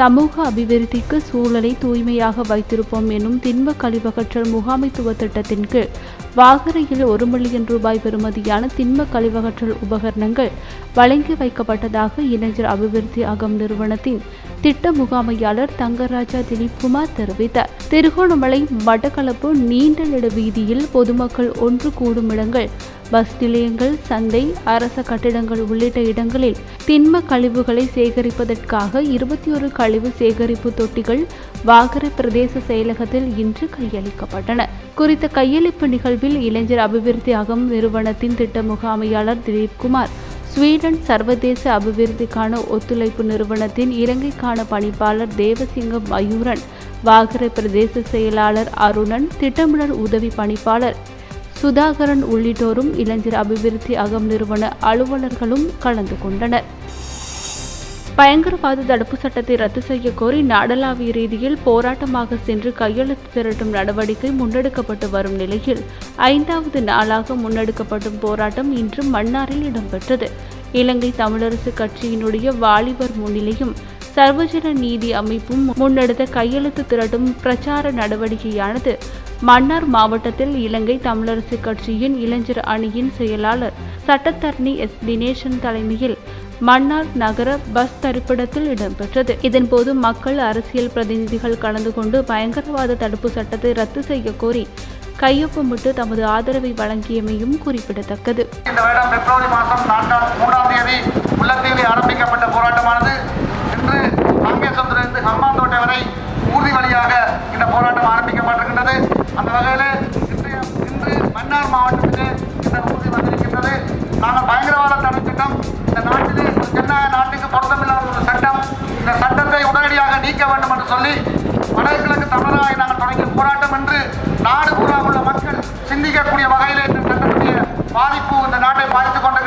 சமூக அபிவிருத்திக்கு சூழலை தூய்மையாக வைத்திருப்போம் எனும் திண்ம கழிவகற்றல் முகாமைத்துவ திட்டத்தின் கீழ் வாகரையில் ஒரு மில்லியன் ரூபாய் பெறுமதியான திண்ம கழிவகற்றல் உபகரணங்கள் வழங்கி வைக்கப்பட்டதாக இளைஞர் அபிவிருத்தி அகம் நிறுவனத்தின் திட்ட முகாமையாளர் தங்கராஜா திலீப்குமார் தெரிவித்தார். திருகோணமலை மட்டக்களப்பு நீண்ட நெடு வீதியில் பொதுமக்கள் ஒன்று கூடும் இடங்கள் பஸ் நிலையங்கள் சந்தை அரச கட்டிடங்கள் உள்ளிட்ட இடங்களில் திண்ம கழிவுகளை சேகரிப்பதற்காக இருபத்தி ஒரு கழிவு சேகரிப்பு தொட்டிகள் வாகரை பிரதேச செயலகத்தில் இன்று கையளிக்கப்பட்டன. குறித்த கையளிப்பு நிகழ்வில் இளைஞர் அபிவிருத்தி அகம் நிறுவனத்தின் திட்ட முகாமையாளர் திலீப்குமார் ஸ்வீடன் சர்வதேச அபிவிருத்திக்கான ஒத்துழைப்பு நிறுவனத்தின் இலங்கைக்கான பணிப்பாளர் தேவசிங்கம் மயூரன் வாகரை பிரதேச செயலாளர் அருணன் திட்டமிடல் உதவி பணிப்பாளர் சுதாகரன் உள்ளிட்டோரும் இளைஞர் அபிவிருத்தி அகம் நிறுவன அலுவலர்களும் கலந்து கொண்டனர். பயங்கரவாத தடுப்பு சட்டத்தை ரத்து செய்ய கோரி நாடளாவிய ரீதியில் போராட்டமாக சென்று கையெழுத்து திரட்டும் நடவடிக்கை முன்னெடுக்கப்பட்டு வரும் நிலையில் ஐந்தாவது நாளாக முன்னெடுக்கப்படும் போராட்டம் இன்று மன்னாரில் இடம்பெற்றது. இலங்கை தமிழரசு கட்சியினுடைய வாலிபர் முன்னிலையும் சர்வஜன நீதி அமைப்பும் முன்னெடுத்த கையெழுத்து திரட்டும் பிரச்சார நடவடிக்கையானது. மன்னார் மாவட்டத்தில் இலங்கை தமிழரசு கட்சியின் இளைஞர் அணியின் செயலாளர் சட்டத்தரணி எஸ். தினேசன் தலைமையில் மன்னார் நகர பஸ் தரிப்பிடத்தில் இடம்பெற்றது. இதன்போது மக்கள் அரசியல் பிரதிநிதிகள் கலந்து கொண்டு பயங்கரவாத தடுப்பு சட்டத்தை ரத்து செய்ய கோரி கையொப்பமிட்டு தமது ஆதரவை வழங்கியமையும் குறிப்பிடத்தக்கது. உடனடியாக நீக்க வேண்டும் என்று சொல்லி வடகிழக்கு தமிழராக நாங்கள் தொடங்கிய போராட்டம் என்று நாடு பூரா உள்ள மக்கள் சிந்திக்கக்கூடிய வகையில் இந்த சட்டத்துடைய பாதிப்பு இந்த நாட்டை பாதித்துக் கொண்ட